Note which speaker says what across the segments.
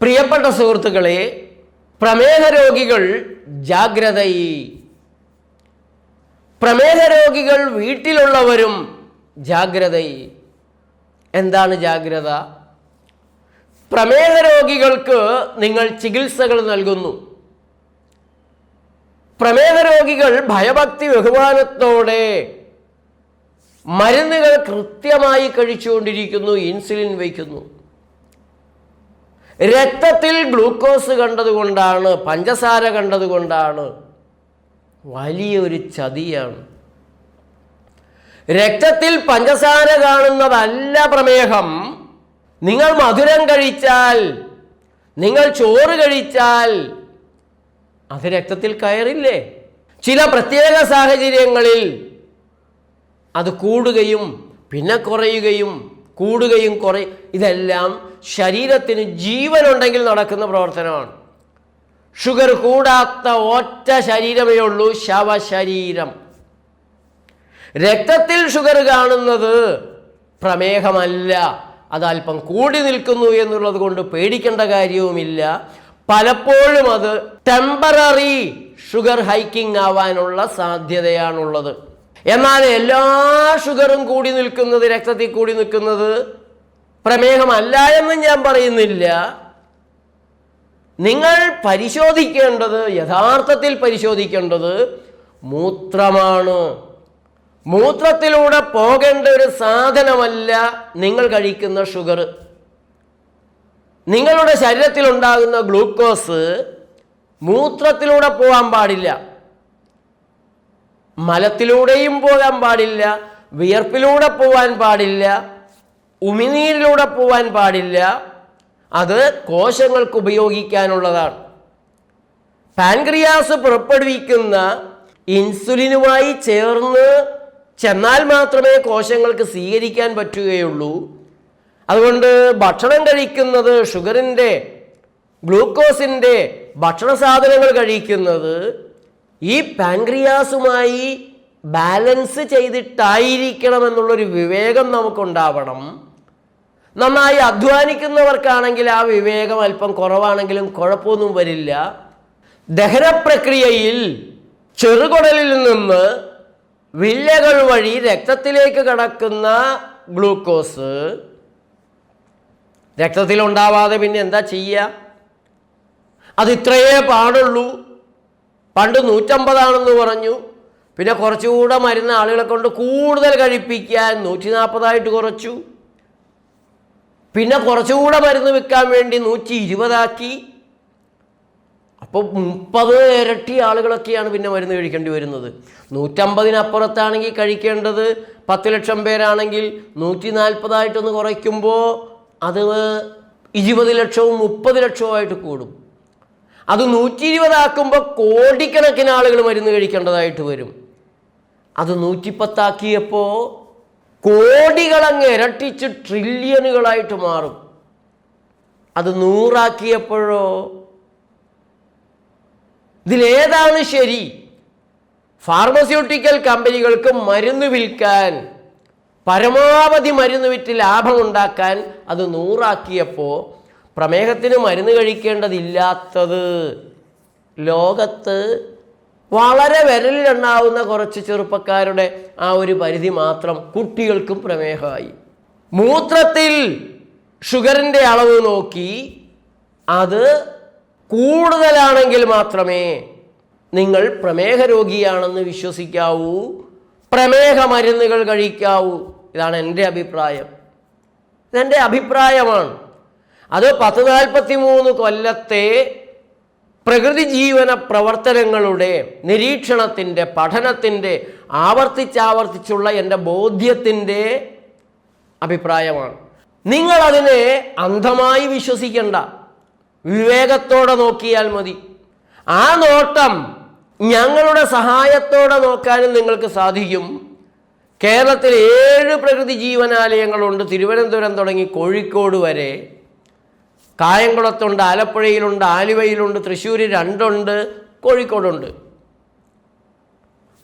Speaker 1: പ്രിയപ്പെട്ട സുഹൃത്തുക്കളെ പ്രമേഹ രോഗികൾ ജാഗ്രതയി പ്രമേഹ രോഗികൾ വീട്ടിലുള്ളവരും ജാഗ്രതയി എന്താണ് ജാഗ്രത? പ്രമേഹ രോഗികൾക്ക് നിങ്ങൾ ചികിത്സകൾ നൽകുന്നു. പ്രമേഹ രോഗികൾ ഭയഭക്തി ബഹുമാനത്തോടെ മരുന്നുകൾ കൃത്യമായി കഴിച്ചുകൊണ്ടിരിക്കുന്നു ഇൻസുലിൻ വയ്ക്കുന്നു. രക്തത്തിൽ ഗ്ലൂക്കോസ് കണ്ടതുകൊണ്ടാണ് പഞ്ചസാര കണ്ടതുകൊണ്ടാണ് വലിയൊരു ചതിയാണ്. രക്തത്തിൽ പഞ്ചസാര കാണുന്നതല്ല പ്രമേഹം. നിങ്ങൾ മധുരം കഴിച്ചാൽ നിങ്ങൾ ചോറ് കഴിച്ചാൽ അത് രക്തത്തിൽ കയറില്ലേ? ചില പ്രത്യേക സാഹചര്യങ്ങളിൽ അത് കൂടുകയും പിന്നെ കുറയുകയും കൂടുകയും കുറ ഇതെല്ലാം ശരീരത്തിന് ജീവനുണ്ടെങ്കിൽ നടക്കുന്ന പ്രവർത്തനമാണ്. ഷുഗർ കൂടാത്ത ഒറ്റ ശരീരമേ ഉള്ളൂ ശവശരീരം. രക്തത്തിൽ ഷുഗർ കാണുന്നത് പ്രമേഹമല്ല അതല്പം കൂടി നിൽക്കുന്നു എന്നുള്ളത് കൊണ്ട് പേടിക്കേണ്ട കാര്യവുമില്ല. പലപ്പോഴും അത് ടെമ്പററി ഷുഗർ ഹൈക്കിംഗ് ആവാനുള്ള സാധ്യതയാണുള്ളത്. എന്നാൽ എല്ലാ ഷുഗറും കൂടി നിൽക്കുന്നത് രക്തത്തിൽ കൂടി നിൽക്കുന്നത് പ്രമേഹമല്ല എന്ന് ഞാൻ പറയുന്നില്ല. നിങ്ങൾ പരിശോധിക്കേണ്ടത് യഥാർത്ഥത്തിൽ പരിശോധിക്കേണ്ടത് മൂത്രമാണ്. മൂത്രത്തിലൂടെ പോകേണ്ട ഒരു സാധനമല്ല നിങ്ങൾ കഴിക്കുന്ന ഷുഗർ. നിങ്ങളുടെ ശരീരത്തിൽ ഉണ്ടാകുന്ന ഗ്ലൂക്കോസ് മൂത്രത്തിലൂടെ പോകാൻ പാടില്ല. മലത്തിലൂടെയും പോകാൻ പാടില്ല. വിയർപ്പിലൂടെ പോകാൻ പാടില്ല. ഉമിനീരിലൂടെ പോവാൻ പാടില്ല. അത് കോശങ്ങൾക്ക് ഉപയോഗിക്കാനുള്ളതാണ്. പാൻക്രിയാസ് പുറപ്പെടുവിക്കുന്ന ഇൻസുലിനുമായി ചേർന്ന് ചെന്നാൽ മാത്രമേ കോശങ്ങൾക്ക് സ്വീകരിക്കാൻ പറ്റുകയുള്ളൂ. അതുകൊണ്ട് ഭക്ഷണം കഴിക്കുന്നത് ഷുഗറിന്റെ ഗ്ലൂക്കോസിന്റെ ഭക്ഷണ സാധനങ്ങൾ കഴിക്കുന്നത് ഈ പാൻക്രിയാസുമായി ബാലൻസ് ചെയ്തിട്ടായിരിക്കണം എന്നുള്ളൊരു വിവേകം നമുക്കുണ്ടാവണം. നന്നായി അധ്വാനിക്കുന്നവർക്കാണെങ്കിൽ ആ വിവേകം അല്പം കുറവാണെങ്കിലും കുഴപ്പമൊന്നും വരില്ല. ദഹന പ്രക്രിയയിൽ ചെറുകുടലിൽ നിന്ന് വില്ലകൾ വഴി രക്തത്തിലേക്ക് കടക്കുന്ന ഗ്ലൂക്കോസ് രക്തത്തിലുണ്ടാവാതെ പിന്നെ എന്താ ചെയ്യുക അത് ഇത്രയേ പാടുള്ളൂ. പണ്ട് നൂറ്റമ്പതാണെന്ന് പറഞ്ഞു. പിന്നെ കുറച്ചുകൂടെ മരുന്ന് ആളുകളെ കൊണ്ട് കൂടുതൽ കഴിപ്പിക്കാൻ നൂറ്റി നാൽപ്പതായിട്ട് കുറച്ചു. പിന്നെ കുറച്ചുകൂടെ മരുന്ന് വിൽക്കാൻ വേണ്ടി നൂറ്റി ഇരുപതാക്കി. അപ്പോൾ മുപ്പത് ഇരട്ടി ആളുകളൊക്കെയാണ് പിന്നെ മരുന്ന് കഴിക്കേണ്ടി വരുന്നത്. നൂറ്റമ്പതിനപ്പുറത്താണെങ്കിൽ കഴിക്കേണ്ടത് പത്ത് ലക്ഷം പേരാണെങ്കിൽ നൂറ്റി നാൽപ്പതായിട്ടൊന്ന് കുറയ്ക്കുമ്പോൾ അത് ഇരുപത് ലക്ഷവും മുപ്പത് ലക്ഷവും ആയിട്ട് കൂടും. അത് നൂറ്റി ഇരുപതാക്കുമ്പോൾ കോടിക്കണക്കിന് ആളുകൾ മരുന്ന് കഴിക്കേണ്ടതായിട്ട് വരും. അത് നൂറ്റിപ്പത്താക്കിയപ്പോൾ കോടികളങ്ങ് ഇരട്ടിച്ച് ട്രില്യണുകളായിട്ട് മാറും. അത് നൂറാക്കിയപ്പോഴോ? ഇതിലേതാണ് ശരി? ഫാർമസ്യൂട്ടിക്കൽ കമ്പനികൾക്ക് മരുന്ന് വിൽക്കാൻ പരമാവധി മരുന്ന് വിറ്റ് ലാഭം ഉണ്ടാക്കാൻ അത് നൂറാക്കിയപ്പോൾ പ്രമേഹത്തിന് മരുന്ന് കഴിക്കേണ്ടതില്ലാത്തത് ലോകത്ത് വളരെ വിരലിലുണ്ടാവുന്ന കുറച്ച് ചെറുപ്പക്കാരുടെ ആ ഒരു പരിധി മാത്രം കുട്ടികൾക്കും പ്രമേഹമായി. മൂത്രത്തിൽ ഷുഗറിന്റെ അളവ് നോക്കി അത് കൂടുതലാണെങ്കിൽ മാത്രമേ നിങ്ങൾ പ്രമേഹ രോഗിയാണെന്ന് വിശ്വസിക്കാവൂ പ്രമേഹ മരുന്നുകൾ കഴിക്കാവൂ. ഇതാണ് എന്റെ അഭിപ്രായം. ഇതെന്റെ അഭിപ്രായമാണ്. അത് പത്ത് നാൽപ്പത്തി മൂന്ന് കൊല്ലത്തെ പ്രകൃതി ജീവന പ്രവർത്തനങ്ങളുടെ നിരീക്ഷണത്തിന്റെ പഠനത്തിന്റെ ആവർത്തിച്ചാവർത്തിച്ചുള്ള എന്റെ ബോധ്യത്തിന്റെ അഭിപ്രായമാണ്. നിങ്ങൾ അതിനെ അന്ധമായി വിശ്വസിക്കേണ്ട. വിവേകത്തോടെ നോക്കിയാൽ മതി. ആ നോട്ടം ഞങ്ങളുടെ സഹായത്തോടെ നോക്കാനും നിങ്ങൾക്ക് സാധിക്കും. കേരളത്തിൽ ഏഴ് പ്രകൃതി ജീവനാലയങ്ങളുണ്ട്. തിരുവനന്തപുരം തുടങ്ങി കോഴിക്കോട് വരെ കായംകുളത്തുണ്ട് ആലപ്പുഴയിലുണ്ട് ആലുവയിലുണ്ട് തൃശ്ശൂർ രണ്ടുണ്ട് കോഴിക്കോടുണ്ട്.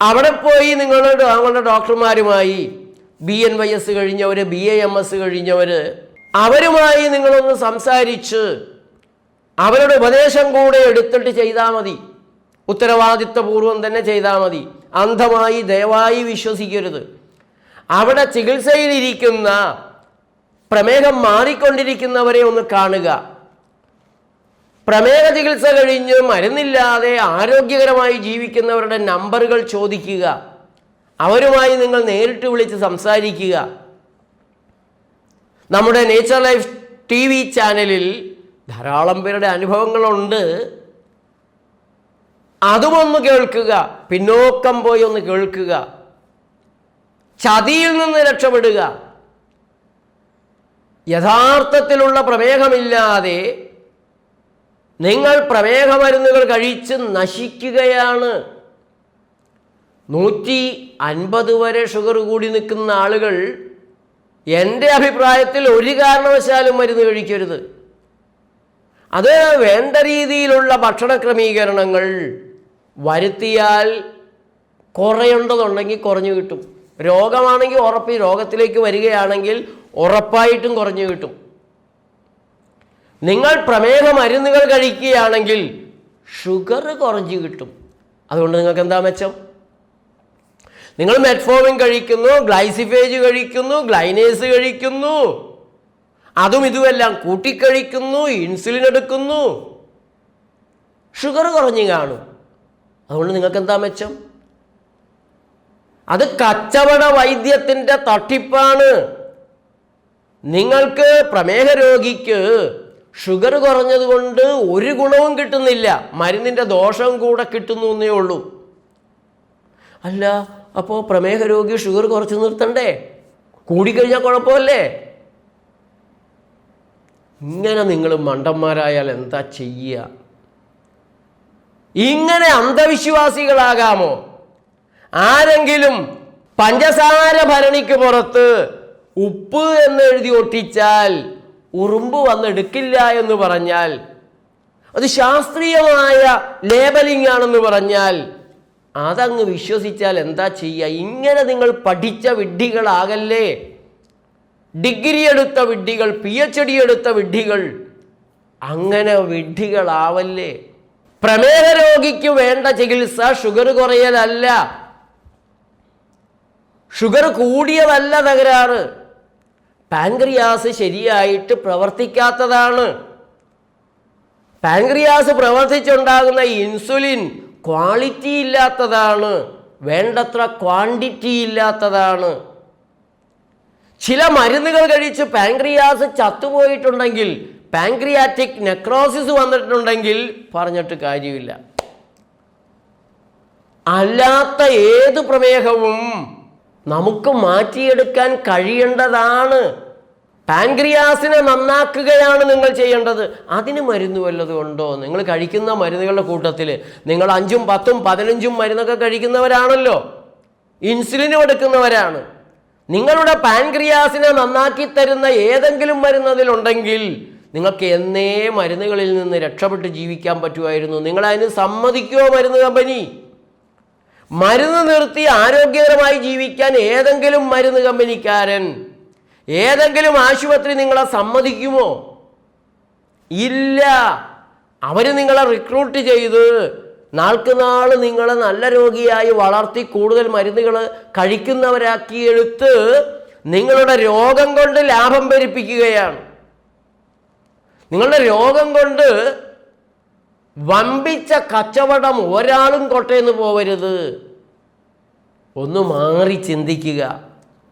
Speaker 1: അവിടെ പോയി നിങ്ങളുടെ ഞങ്ങളുടെ ഡോക്ടർമാരുമായി ബി എൻ വൈ എസ് കഴിഞ്ഞവർ ബി എ എം എസ് കഴിഞ്ഞവർ അവരുമായി നിങ്ങളൊന്ന് സംസാരിച്ച് അവരുടെ ഉപദേശം കൂടെ എടുത്തിട്ട് ചെയ്താൽ മതി. ഉത്തരവാദിത്വപൂർവം തന്നെ ചെയ്താൽ മതി. അന്ധമായി ദയവായി വിശ്വസിക്കരുത്. അവിടെ ചികിത്സയിലിരിക്കുന്ന പ്രമേഹം മാറിക്കൊണ്ടിരിക്കുന്നവരെ ഒന്ന് കാണുക. പ്രമേഹ ചികിത്സ കഴിഞ്ഞ് മരുന്നില്ലാതെ ആരോഗ്യകരമായി ജീവിക്കുന്നവരുടെ നമ്പറുകൾ ചോദിക്കുക. അവരുമായി നിങ്ങൾ നേരിട്ട് വിളിച്ച് സംസാരിക്കുക. നമ്മുടെ നേച്ചർ ലൈഫ് ടി വി ചാനലിൽ ധാരാളം പേരുടെ അനുഭവങ്ങളുണ്ട്. അതുമൊന്ന് കേൾക്കുക പിന്നോക്കം പോയി ഒന്ന് കേൾക്കുക. ചതിയിൽ നിന്ന് രക്ഷപ്പെടുക. യഥാർത്ഥത്തിലുള്ള പ്രമേഹമില്ലാതെ നിങ്ങൾ പ്രമേഹ മരുന്നുകൾ കഴിച്ച് നശിക്കുകയാണ്. നൂറ്റി അൻപത് വരെ ഷുഗർ കൂടി നിൽക്കുന്ന ആളുകൾ എന്റെ അഭിപ്രായത്തിൽ ഒരു കാരണവശാലും മരുന്ന് കഴിക്കരുത്. അത് വേണ്ട രീതിയിലുള്ള ഭക്ഷണ ക്രമീകരണങ്ങൾ വരുത്തിയാൽ കുറയേണ്ടതുണ്ടെങ്കിൽ കുറഞ്ഞു കിട്ടും. രോഗമാണെങ്കിൽ ഉറപ്പ് ഈ രോഗത്തിലേക്ക് വരികയാണെങ്കിൽ ഉറപ്പായിട്ടും കുറഞ്ഞു കിട്ടും. നിങ്ങൾ പ്രമേഹ മരുന്നുകൾ കഴിക്കുകയാണെങ്കിൽ ഷുഗർ കുറഞ്ഞു കിട്ടും. അതുകൊണ്ട് നിങ്ങൾക്ക് എന്താ മെച്ചം? നിങ്ങൾ മെറ്റ്ഫോമിൻ കഴിക്കുന്നു ഗ്ലൈസിഫേജ് കഴിക്കുന്നു ഗ്ലൈനേസ് കഴിക്കുന്നു. അതും ഇതുമെല്ലാം കൂട്ടിക്കഴിക്കുന്നു ഇൻസുലിൻ എടുക്കുന്നു. ഷുഗർ കുറഞ്ഞു കാണും. അതുകൊണ്ട് നിങ്ങൾക്ക് എന്താ മെച്ചം? അത് കച്ചവട വൈദ്യത്തിന്റെ തട്ടിപ്പാണ്. നിങ്ങൾക്ക് പ്രമേഹ രോഗിക്ക് ഷുഗർ കുറഞ്ഞതുകൊണ്ട് ഒരു ഗുണവും കിട്ടുന്നില്ല. മരുന്നിന്റെ ദോഷം കൂടെ കിട്ടുന്നു എന്നേ ഉള്ളൂ. അല്ല അപ്പോൾ പ്രമേഹ രോഗി ഷുഗർ കുറച്ച് നിർത്തണ്ടേ? കൂടിക്കഴിഞ്ഞാൽ കുഴപ്പമല്ലേ? ഇങ്ങനെ നിങ്ങൾ മണ്ടന്മാരായാൽ എന്താ ചെയ്യുക? ഇങ്ങനെ അന്ധവിശ്വാസികളാകാമോ? ആരെങ്കിലും പഞ്ചസാര ഭരണിക്ക് പുറത്ത് ഉപ്പ് എന്ന് എഴുതി ഒട്ടിച്ചാൽ ഉറുമ്പ് വന്നെടുക്കില്ല എന്ന് പറഞ്ഞാൽ അത് ശാസ്ത്രീയമായ ലേബലിംഗ് ആണെന്ന് പറഞ്ഞാൽ അതങ്ങ് വിശ്വസിച്ചാൽ എന്താ ചെയ്യുക? ഇങ്ങനെ നിങ്ങൾ പഠിച്ച വിഡ്ഢികളാകല്ലേ? ഡിഗ്രി എടുത്ത വിഡ്ഢികൾ പി എച്ച് ഡി എടുത്ത വിഡ്ഢികൾ അങ്ങനെ വിഡ്ഢികളാവല്ലേ? പ്രമേഹ രോഗിക്ക് വേണ്ട ചികിത്സ ഷുഗർ കുറയലല്ല. ഷുഗർ കൂടിയതല്ല തകരാറ്. പാൻക്രിയാസ് ശരിയായിട്ട് പ്രവർത്തിക്കാത്തതാണ്. പാൻക്രിയാസ് പ്രവർത്തിച്ചുണ്ടാകുന്ന ഇൻസുലിൻ ക്വാളിറ്റി ഇല്ലാത്തതാണ്. വേണ്ടത്ര ക്വാണ്ടിറ്റി ഇല്ലാത്തതാണ്. ചില മരുന്നുകൾ കഴിച്ച് പാൻക്രിയാസ് ചത്തുപോയിട്ടുണ്ടെങ്കിൽ പാൻക്രിയാറ്റിക് നെക്രോസിസ് വന്നിട്ടുണ്ടെങ്കിൽ പറഞ്ഞിട്ട് കാര്യമില്ല. അല്ലാത്ത ഏത് പ്രമേഹവും നമുക്ക് മാറ്റിയെടുക്കാൻ കഴിയേണ്ടതാണ്. പാൻക്രിയാസിനെ നന്നാക്കുകയാണ് നിങ്ങൾ ചെയ്യേണ്ടത്. അതിന് മരുന്ന് വല്ലതും ഉണ്ടോ? നിങ്ങൾ കഴിക്കുന്ന മരുന്നുകളുടെ കൂട്ടത്തിൽ നിങ്ങൾ അഞ്ചും പത്തും പതിനഞ്ചും മരുന്നൊക്കെ കഴിക്കുന്നവരാണല്ലോ. ഇൻസുലിനും എടുക്കുന്നവരാണ്. നിങ്ങളുടെ പാൻക്രിയാസിനെ നന്നാക്കി തരുന്ന ഏതെങ്കിലും മരുന്ന് അതിലുണ്ടെങ്കിൽ നിങ്ങൾക്ക് എന്നേ മരുന്നുകളിൽ നിന്ന് രക്ഷപ്പെട്ട് ജീവിക്കാൻ പറ്റുമായിരുന്നു. നിങ്ങൾ അതിന് സമ്മതിക്കുമോ മരുന്ന് കമ്പനി? മരുന്ന് നിർത്തി ആരോഗ്യകരമായി ജീവിക്കാൻ ഏതെങ്കിലും മരുന്ന് കമ്പനിക്കാരൻ ഏതെങ്കിലും ആശുപത്രി നിങ്ങളെ സമ്മതിക്കുമോ? ഇല്ല. അവർ നിങ്ങളെ റിക്രൂട്ട് ചെയ്ത് നാൾക്ക് നാൾ നിങ്ങളെ നല്ല രോഗിയായി വളർത്തി കൂടുതൽ മരുന്നുകൾ കഴിക്കുന്നവരാക്കി എടുത്ത് നിങ്ങളുടെ രോഗം കൊണ്ട് ലാഭം ഭരിപ്പിക്കുകയാണ് നിങ്ങളുടെ രോഗം കൊണ്ട് വമ്പിച്ച കച്ചവടം ഒരാളും കൊട്ടയെന്ന് പോവരുത്. ഒന്ന് മാറി ചിന്തിക്കുക.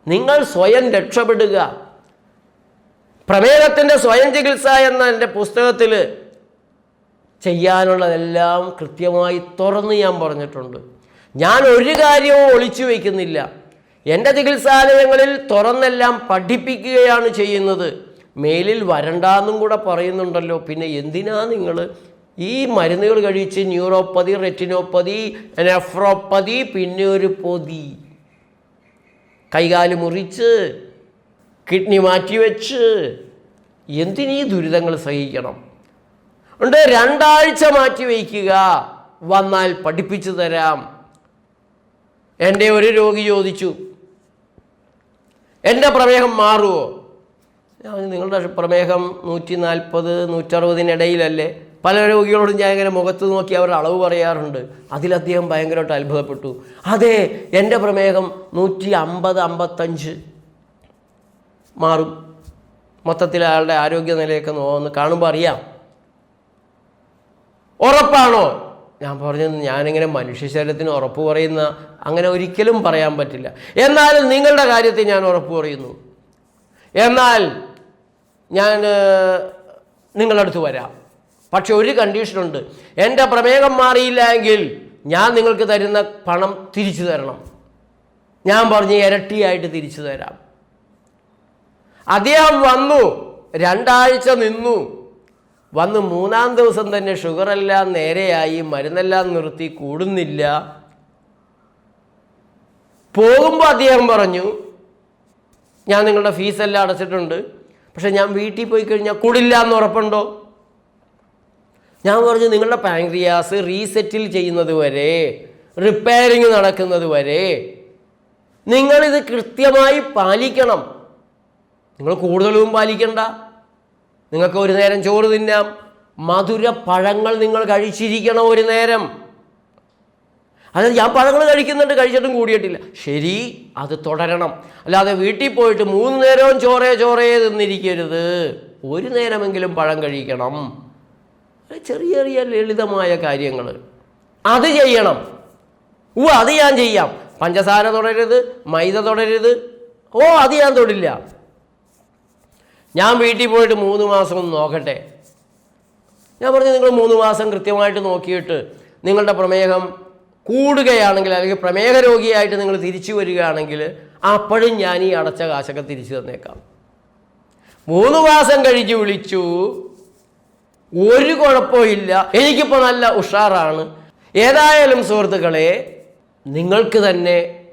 Speaker 1: നിങ്ങൾ സ്വയം രക്ഷപ്പെടുക. പ്രമേഹത്തിന്റെ സ്വയം ചികിത്സ എന്ന എന്റെ പുസ്തകത്തിൽ ചെയ്യാനുള്ളതെല്ലാം കൃത്യമായി തുറന്ന് ഞാൻ പറഞ്ഞിട്ടുണ്ട്. ഞാൻ ഒരു കാര്യവും ഒളിച്ചു വയ്ക്കുന്നില്ല. എന്റെ ചികിത്സാലയങ്ങളിൽ തുറന്നെല്ലാം പഠിപ്പിക്കുകയാണ് ചെയ്യുന്നത്. മേലിൽ വരണ്ടാന്നും കൂടെ പറയുന്നുണ്ടല്ലോ. പിന്നെ എന്തിനാ നിങ്ങൾ ഈ മരുന്നുകൾ കഴിച്ച് ന്യൂറോപ്പതി റെറ്റിനോപ്പതി നെഫ്രോപ്പതി പിന്നെ ഒരു പൊതി. കൈകാൽ മുറിച്ച് കിഡ്നി മാറ്റിവെച്ച് എന്തിനീ ദുരിതങ്ങൾ സഹിക്കണം? ഉണ്ട് രണ്ടാഴ്ച മാറ്റി വയ്ക്കുക. വന്നാൽ പഠിപ്പിച്ചു തരാം. എന്റെ ഒരു രോഗി ചോദിച്ചു എന്റെ പ്രമേഹം മാറുമോ നിങ്ങളുടെ പ്രമേഹം നൂറ്റി നാൽപ്പത് നൂറ്ററുപതിനിടയിലല്ലേ പല രോഗികളോടും ഞാൻ ഇങ്ങനെ മുഖത്ത് നോക്കി അവരുടെ അളവ് പറയാറുണ്ട്. അതിൽ അദ്ദേഹം ഭയങ്കരമായിട്ട് അത്ഭുതപ്പെട്ടു. അതെ എന്റെ പ്രമേഹം നൂറ്റി അമ്പത് അമ്പത്തഞ്ച് മാറും. മൊത്തത്തിൽ അയാളുടെ ആരോഗ്യനിലയൊക്കെ നോന്ന് കാണുമ്പോൾ അറിയാം. ഉറപ്പാണോ? ഞാൻ പറഞ്ഞത് ഞാനിങ്ങനെ മനുഷ്യ ശരീരത്തിന് ഉറപ്പ് പറയുന്ന അങ്ങനെ ഒരിക്കലും പറയാൻ പറ്റില്ല. എന്നാലും നിങ്ങളുടെ കാര്യത്തിൽ ഞാൻ ഉറപ്പ് പറയുന്നു. എന്നാൽ ഞാൻ നിങ്ങളടുത്ത് വരാം. പക്ഷെ ഒരു കണ്ടീഷനുണ്ട്. എന്റെ പ്രമേഹം മാറിയില്ല എങ്കിൽ ഞാൻ നിങ്ങൾക്ക് തരുന്ന പണം തിരിച്ചു തരണം. ഞാൻ പറഞ്ഞ് ഇരട്ടിയായിട്ട് തിരിച്ചു തരാം. അദ്ദേഹം വന്നു രണ്ടാഴ്ച നിന്നു. വന്ന് മൂന്നാം ദിവസം തന്നെ ഷുഗറെല്ലാം നേരെയായി മരുന്നെല്ലാം നിർത്തി കൂടുന്നില്ല. പോകുമ്പോൾ അദ്ദേഹം പറഞ്ഞു ഞാൻ നിങ്ങളുടെ ഫീസെല്ലാം അടച്ചിട്ടുണ്ട്. പക്ഷെ ഞാൻ വീട്ടിൽ പോയി കഴിഞ്ഞാൽ കൂടില്ല എന്ന് ഉറപ്പുണ്ടോ? ഞാൻ പറഞ്ഞു നിങ്ങളുടെ പാങ്ക്രിയാസ് റീസെറ്റിൽ ചെയ്യുന്നത് വരെ റിപ്പയറിങ് നടക്കുന്നത് വരെ നിങ്ങളിത് കൃത്യമായി പാലിക്കണം. നിങ്ങൾ കൂടുതലും പാലിക്കണ്ട. നിങ്ങൾക്ക് ഒരു നേരം ചോറ് തിന്നാം. മധുര പഴങ്ങൾ നിങ്ങൾ കഴിച്ചിരിക്കണം ഒരു നേരം. അതായത് ഞാൻ പഴങ്ങൾ കഴിക്കുന്നുണ്ട് കഴിച്ചിട്ടും കൂടിയിട്ടില്ല. ശരി അത് തുടരണം. അല്ലാതെ വീട്ടിൽ പോയിട്ട് മൂന്ന് നേരവും ചോറേ ചോറേ തിന്നിരിക്കരുത്. ഒരു നേരമെങ്കിലും പഴം കഴിക്കണം. ചെറിയ ചെറിയ ലളിതമായ കാര്യങ്ങൾ. അത് ചെയ്യണം. ഓ അത് ഞാൻ ചെയ്യാം. പഞ്ചസാര തുടരരുത് മൈദ തുടരരുത്. ഓ അത് ഞാൻ തൊടില്ല. ഞാൻ വീട്ടിൽ പോയിട്ട് മൂന്ന് മാസം ഒന്ന് നോക്കട്ടെ. ഞാൻ പറഞ്ഞു നിങ്ങൾ മൂന്ന് മാസം കൃത്യമായിട്ട് നോക്കിയിട്ട് നിങ്ങളുടെ പ്രമേഹം കൂടുകയാണെങ്കിൽ അല്ലെങ്കിൽ പ്രമേഹ രോഗിയായിട്ട് നിങ്ങൾ തിരിച്ചു വരികയാണെങ്കിൽ അപ്പോഴും ഞാൻ ഈ അടച്ച കാശൊക്കെ തിരിച്ചു തന്നേക്കാം. മൂന്ന് മാസം കഴിഞ്ഞ് വിളിച്ചു ഒരു കുഴപ്പമില്ല എനിക്കിപ്പോൾ നല്ല ഉഷാറാണ്. ഏതായാലും സുഹൃത്തുക്കളെ നിങ്ങൾക്ക് തന്നെ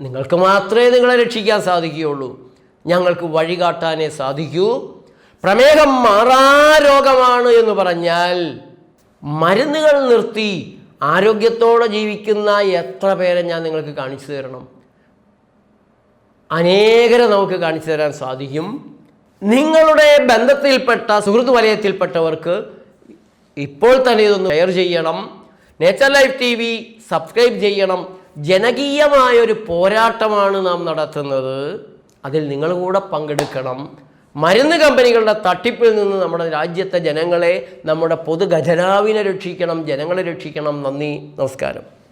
Speaker 1: നിങ്ങൾക്ക് മാത്രമേ നിങ്ങളെ രക്ഷിക്കാൻ സാധിക്കുകയുള്ളൂ. ഞങ്ങൾക്ക് വഴികാട്ടാനേ സാധിക്കൂ. പ്രമേഹം മാറാരോഗമാണ് എന്ന് പറഞ്ഞാൽ മരുന്നുകൾ നിർത്തി ആരോഗ്യത്തോടെ ജീവിക്കുന്ന എത്ര പേരെ ഞാൻ നിങ്ങൾക്ക് കാണിച്ചു തരണം. അനേകരെ നമുക്ക് കാണിച്ചു തരാൻ സാധിക്കും. നിങ്ങളുടെ ബന്ധത്തിൽപ്പെട്ട സുഹൃത്ത് വലയത്തിൽപ്പെട്ടവർക്ക് ഇപ്പോൾ തന്നെ ഇതൊന്ന് ഷെയർ ചെയ്യണം. Nature life T V subscribe ചെയ്യണം. ജനകീയമായ ഒരു പോരാട്ടമാണ് നാം നടത്തുന്നത്. അതിൽ നിങ്ങൾ കൂടെ പങ്കെടുക്കണം. മരുന്ന് കമ്പനികളുടെ തട്ടിപ്പിൽ നിന്ന് നമ്മുടെ രാജ്യത്തെ ജനങ്ങളെ നമ്മുടെ പൊതു ഖജനാവിനെ രക്ഷിക്കണം. ജനങ്ങളെ രക്ഷിക്കണം. നന്ദി. നമസ്കാരം.